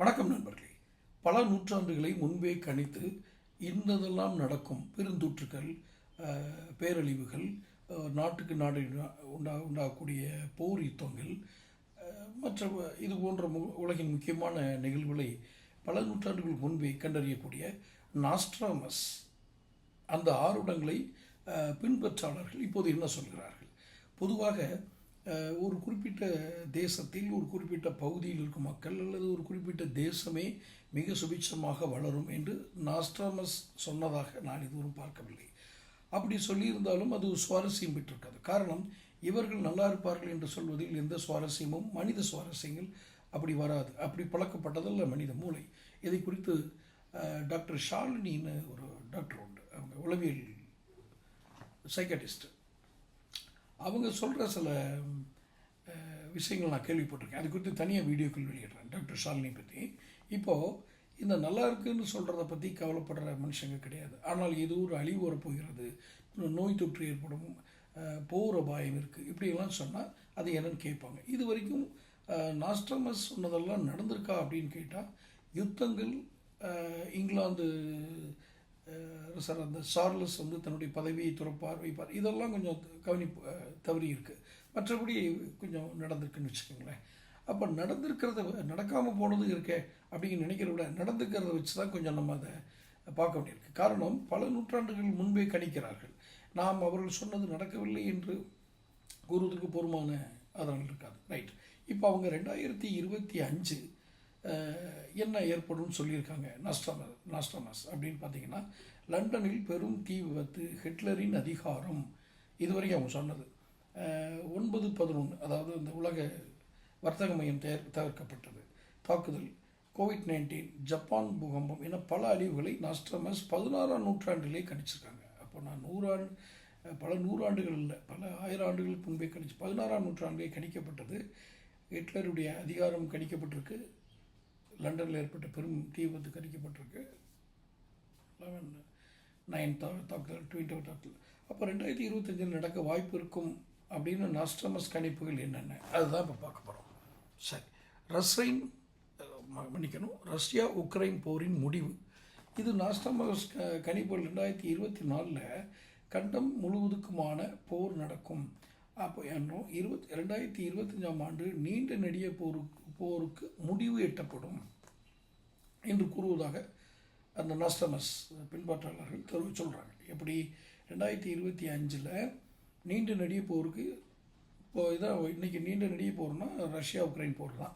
வணக்கம் நண்பர்களே. பல நூற்றாண்டுகளை முன்பே கணித்து இன்னதெல்லாம் நடக்கும் பெருந்தொற்றுகள் பேரழிவுகள் நாட்டுக்கு நாடு உண்டா உண்டாகக்கூடிய போர் யுத்தங்கள் மற்ற இது போன்ற மு- உலகின் முக்கியமான நிகழ்வுகளை பல நூற்றாண்டுகள் முன்பே கண்டறியக்கூடிய நாஸ்ட்ராமஸ் அந்த ஆருடங்களை பின்பற்றாளர்கள் இப்போது என்ன சொல்கிறார்கள்? பொதுவாக ஒரு குறிப்பிட்ட தேசத்தில் ஒரு குறிப்பிட்ட பகுதியில் இருக்கும் மக்கள் அல்லது ஒரு குறிப்பிட்ட தேசமே மிக சுபிட்சமாக வளரும் என்று நாஸ்ட்ராமஸ் சொன்னதாக நான் இதுவரை பார்க்கவில்லை. அப்படி சொல்லியிருந்தாலும் அது சுவாரஸ்யம் பெற்றிருக்காது. காரணம் இவர்கள் நல்லா இருப்பார்கள் என்று சொல்வதில் எந்த சுவாரஸ்யமும் மனித சுவாரஸ்யங்கள் அப்படி வராது. அப்படி பழக்கப்பட்டதல்ல மனித மூளை. இதை குறித்து டாக்டர் ஷாலினின்னு ஒரு டாக்டர் உண்டு. அவங்க உளவியல் சைக்காட்டிஸ்ட் அவங்க சொல்கிற சில விஷயங்கள் நான் கேள்விப்பட்டிருக்கேன். அது குறித்து தனியாக வீடியோக்கள் வெளியிடுறேன். டாக்டர் ஷாலினி பற்றி இப்போது இந்த நல்லா இருக்குன்னு சொல்கிறத பற்றி கவலைப்படுற மனுஷங்க கிடையாது. ஆனால் இது ஒரு அழிவு வரப்போகிறது. நோய் தொற்று ஏற்படும் போகிற பாயம் இருக்குது இப்படியெல்லாம் சொன்னால் அது என்னன்னு கேட்பாங்க. இது வரைக்கும் நாஸ்ட்ரமஸ் சொன்னதெல்லாம் நடந்திருக்கா அப்படின்னு கேட்டால் யுத்தங்கள் இங்கிலாந்து சார் அந்த சார்லஸ் வந்து தன்னுடைய பதவியை துறப்பார் வைப்பார். இதெல்லாம் கொஞ்சம் கவனி தவறி இருக்குது மற்றபடி கொஞ்சம் நடந்திருக்குன்னு வச்சுக்கோங்களேன். அப்போ நடந்திருக்கிறத நடக்காமல் போனது இருக்கே அப்படின்னு நினைக்கிறத விட நடந்துக்கிறத வச்சு தான் கொஞ்சம் நம்ம அதை பார்க்க வேண்டியிருக்கு. காரணம் பல நூற்றாண்டுகள் முன்பே கணிக்கிறார்கள். நாம் அவர்கள் சொன்னது நடக்கவில்லை என்று கூறுவதற்கு பொறுமான ஆதாரங்கள் இருக்காது. ரைட். இப்போ அவங்க ரெண்டாயிரத்தி இருபத்தி அஞ்சு என்ன ஏற்படும்னு சொல்லியிருக்காங்க. நாஸ்டாமஸ் நாஸ்டாமஸ் அப்படின்னு பார்த்தீங்கன்னா லண்டனில் பெரும் தீ விபத்து ஹிட்லரின் அதிகாரம். இதுவரைக்கும் அவங்க சொன்னது. ஒன்பது பதினொன்று அதாவது இந்த உலக வர்த்தக மையம் தயார் தவிர்க்கப்பட்டது தாக்குதல் கோவிட் நைன்டீன் ஜப்பான் பூகம்பம் என பல அழிவுகளை நாஸ்ட்ரமஸ் பதினாறாம் நூற்றாண்டிலே கணிச்சிருக்காங்க. அப்போ நான் நூறாண்டு பல நூறாண்டுகள் இல்லை பல ஆயிரம் ஆண்டுகளுக்கு முன்பே கணிச்சு பதினாறாம் நூற்றாண்டிலே கணிக்கப்பட்டது. ஹிட்லருடைய அதிகாரம் கணிக்கப்பட்டிருக்கு. லண்டனில் ஏற்பட்ட பெரும் தீ விபத்து கணிக்கப்பட்டிருக்கு. லெவன் நைன் தா தாக்குதல் டுவெண்ட்டி தாக்குதல். அப்போ ரெண்டாயிரத்தி இருபத்தஞ்சில் நடக்க வாய்ப்பு இருக்கும் அப்படின்னு நாஸ்டமஸ் கணிப்புகள் என்னென்ன? அதுதான் இப்போ பார்க்க போகிறோம் சரி. ரஷ்யன் மன்னிக்கணும். ரஷ்யா உக்ரைன் போரின் முடிவு. இது நாஸ்டமஸ் கணிப்புகள் ரெண்டாயிரத்தி இருபத்தி நாலில் கண்டம் முழுவதுக்குமான போர் நடக்கும். அப்போ என்னும் இருபத்தி ரெண்டாயிரத்தி இருபத்தஞ்சாம் ஆண்டு நீண்ட நெடிய போருக்கு போருக்கு முடிவு எட்டப்படும் என்று கூறுவதாக அந்த நஸ்டமஸ் பின்பற்றாளர்கள் தெரிவி சொல்கிறாங்க எப்படி? ரெண்டாயிரத்தி இருபத்தி அஞ்சில் நீண்ட நெடிய போருக்கு இப்போ இதான் இன்றைக்கி நீண்ட நெடிய போர்னா ரஷ்யா உக்ரைன் போர் தான்.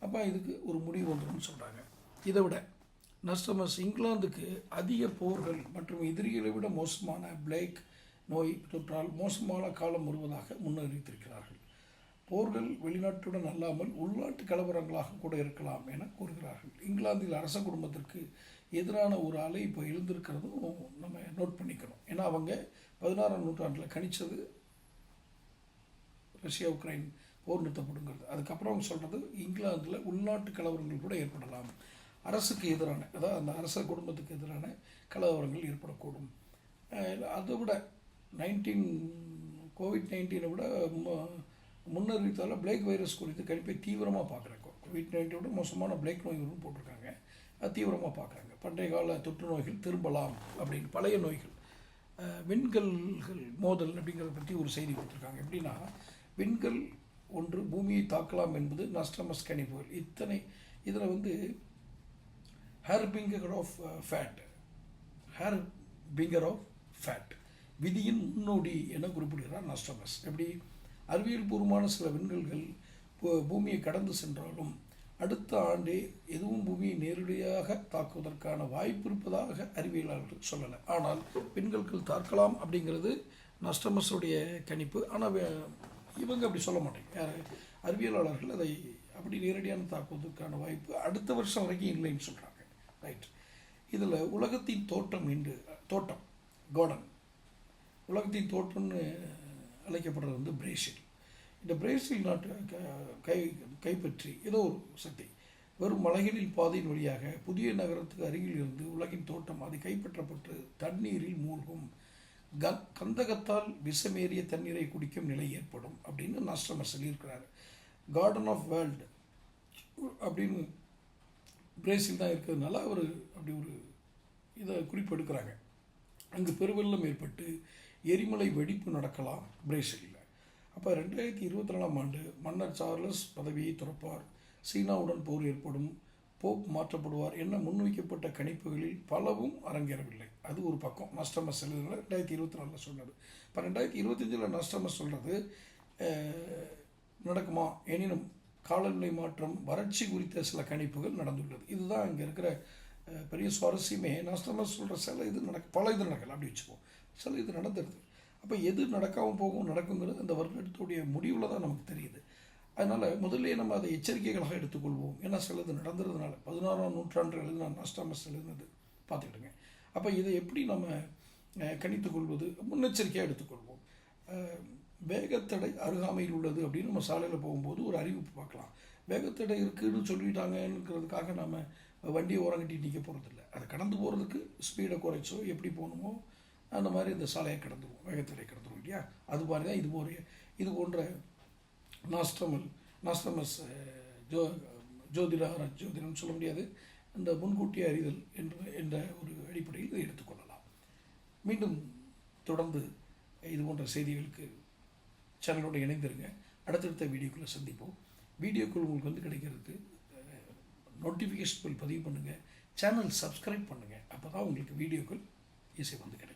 அப்போ இதுக்கு ஒரு முடிவு வந்துரும்னு சொல்கிறாங்க இதை விட நஸ்டமஸ் இங்கிலாந்துக்கு அதிக போர்கள் மற்றும் எதிரிகளை விட மோசமான பிளேக் நோய் தொற்றால் மோசமான காலம் வருவதாக முன்னறிவித்திருக்கிறார்கள். போர்கள் வெளிநாட்டுடன் அல்லாமல் உள்நாட்டு கலவரங்களாக கூட இருக்கலாம் என கூறுகிறார்கள். இங்கிலாந்தில் அரச குடும்பத்திற்கு எதிரான ஒரு அலை இப்போ எழுந்திருக்கிறதும் நம்ம நோட் பண்ணிக்கணும் ஏன்னா அவங்க பதினாறாம் நூற்றாண்டில் கணித்தது ரஷ்யா உக்ரைன் போர் நிறுத்தப்படுங்கிறது. அதுக்கப்புறம் அவங்க சொல்கிறது இங்கிலாந்தில் உள்நாட்டு கலவரங்கள் கூட ஏற்படலாம். அரசுக்கு எதிரான அதாவது அந்த அரச குடும்பத்துக்கு எதிரான கலவரங்கள் ஏற்படக்கூடும். அதை விட நைன்டீன் கோவிட் நைன்டீனை விட மு- முன்னறிவித்தால பிளேக் வைரஸ் குறித்து கணிப்பை தீவிரமாக பார்க்குறாங்க கோவிட் நைன்டீனை விட மோசமான பிளேக் நோய் போட்டிருக்காங்க. அது தீவிரமாக பார்க்குறாங்க பண்டைய கால தொற்று நோய்கள் திரும்பலாம் அப்படின்னு பழைய நோய்கள். விண்கல்கள் மோதல் அப்படிங்கிறத பற்றி ஒரு செய்தி கொடுத்துருக்காங்க. எப்படின்னா விண்கல் ஒன்று பூமியை தாக்கலாம் என்பது நஸ்டமஸ் கணிப்புகள் இத்தனை இதில் வந்து hair finger of fate hair finger of fate விதியின் முன்னோடி என குறிப்பிடுகிறார் நாஸ்டமஸ் எப்படி? அறிவியல் பூர்வமான சில விண்கல்கள் பூமியை கடந்து சென்றாலும் அடுத்த ஆண்டே எதுவும் பூமியை நேரடியாக தாக்குவதற்கான வாய்ப்பு இருப்பதாக அறிவியலாளர்கள் சொல்லலை. ஆனால் பெண்களுக்கு தாக்கலாம் அப்படிங்கிறது நாஸ்ட்ரமஸுடைய கணிப்பு. ஆனால் இவங்க அப்படி சொல்ல மாட்டாங்க. யார்? அறிவியலாளர்கள் அதை அப்படி நேரடியான தாக்குவதற்கான வாய்ப்பு அடுத்த வருஷம் வரைக்கும் இல்லைன்னு சொல்கிறாங்க ரைட். இதில் உலகத்தின் தோட்டம் என்று தோட்டம் கோடன். உலகத்தின் தோற்றம்னு அழைக்கப்படுறது வந்து பிரேசில். இந்த பிரேசில் நாட்டு க- கை கைப்பற்றி ஏதோ ஒரு சக்தி. வெறும் மலைகளில் பாதையின் வழியாக புதிய நகரத்துக்கு அருகில் இருந்து உலகின் தோட்டம் அது கைப்பற்றப்பட்டு தண்ணீரில் மூழ்கும். க கந்தகத்தால் விஷமேறிய தண்ணீரை குடிக்கும் நிலை ஏற்படும் அப்படின்னு நஷ்டமர் சொல்லியிருக்கிறார். கார்டன் ஆஃப் வேர்ல்டு அப்படின்னு பிரேசில் தான் இருக்கிறதுனால அவர் அப்படி ஒரு இதை குறிப்பெடுக்கிறாங்க அங்கு பெருவெள்ளம் ஏற்பட்டு எரிமலை வெடிப்பு நடக்கலாம் பிரேசிலில். அப்போ ரெண்டாயிரத்தி இருபத்தி நாலாம் ஆண்டு மன்னர் சார்லஸ் பதவியை துறப்பார். சீனாவுடன் போர் ஏற்படும் போப் மாற்றப்படுவார் என முன்வைக்கப்பட்ட கணிப்புகளில் பலவும் அரங்கேறவில்லை. அது ஒரு பக்கம். நஷ்டமஸ் எழுதுனால ரெண்டாயிரத்தி இருபத்தி நாலில் சொன்னது. இப்போ ரெண்டாயிரத்தி இருபத்தஞ்சில் நஷ்டமஸ் சொல்கிறது நடக்குமா? எனினும் காலநிலை மாற்றம் வறட்சி குறித்த சில கணிப்புகள் நடந்துள்ளது. இதுதான் இங்கே இருக்கிற பெரிய சுவாரஸ்யமே. நஷ்டமஸ் சொல்கிற சில இது நடக்க பல இது நடக்கல. அப்படி வச்சுப்போம் சில இது நடந்துடுது அப்போ எது நடக்காமல் போகும் நடக்குங்கிறது அந்த வருடத்துடைய முடிவில் தான் நமக்கு தெரியுது. அதனால் முதல்ல நம்ம அதை எச்சரிக்கைகளாக எடுத்துக்கொள்வோம். ஏன்னா சிலது நடந்ததுனால. பதினாறாம் நூற்றாண்டு எழுதின நாஸ்டாமஸ் எழுதினது பார்த்துக்கிடுங்க. அப்போ இதை எப்படி நம்ம கணித்துக்கொள்வது? கொள்வது முன்னெச்சரிக்கையாக எடுத்துக்கொள்வோம் வேகத்தடை அருகாமையில் உள்ளது அப்படின்னு நம்ம சாலையில் போகும்போது ஒரு அறிவிப்பு பார்க்கலாம். வேகத்தடை இருக்குதுன்னு சொல்லிட்டாங்கங்கிறதுக்காக நம்ம வண்டியை ஓரங்கட்டி நிற்க போகிறதில்ல அதை கடந்து போகிறதுக்கு ஸ்பீடை குறைச்சோ எப்படி போகணுமோ அந்த மாதிரி இந்த சாலையை கடந்துருவோம் வேகத்தடை கடந்துருவோம் இல்லையா? அது மாதிரி தான் இது போன்ற இது போன்ற நாஸ்டமல் நாஸ்டமஸ் ஜோ ஜோதிடார ஜோதிடம்னு சொல்ல முடியாது. இந்த முன்கூட்டிய அறிதல் என்ற என்ற ஒரு அடிப்படையில் இதை எடுத்துக்கொள்ளலாம் மீண்டும் தொடர்ந்து இது போன்ற செய்திகளுக்கு சேனலோடு இணைந்திருங்க. அடுத்தடுத்த வீடியோக்குள்ளே சந்திப்போம். வீடியோக்கள் உங்களுக்கு வந்து கிடைக்கிறதுக்கு நோட்டிஃபிகேஷன் பதிவு பண்ணுங்கள் சேனல் சப்ஸ்கிரைப் பண்ணுங்கள் அப்போ தான் உங்களுக்கு வீடியோக்கள் ஈஸியாக வந்து கிடைக்கும்.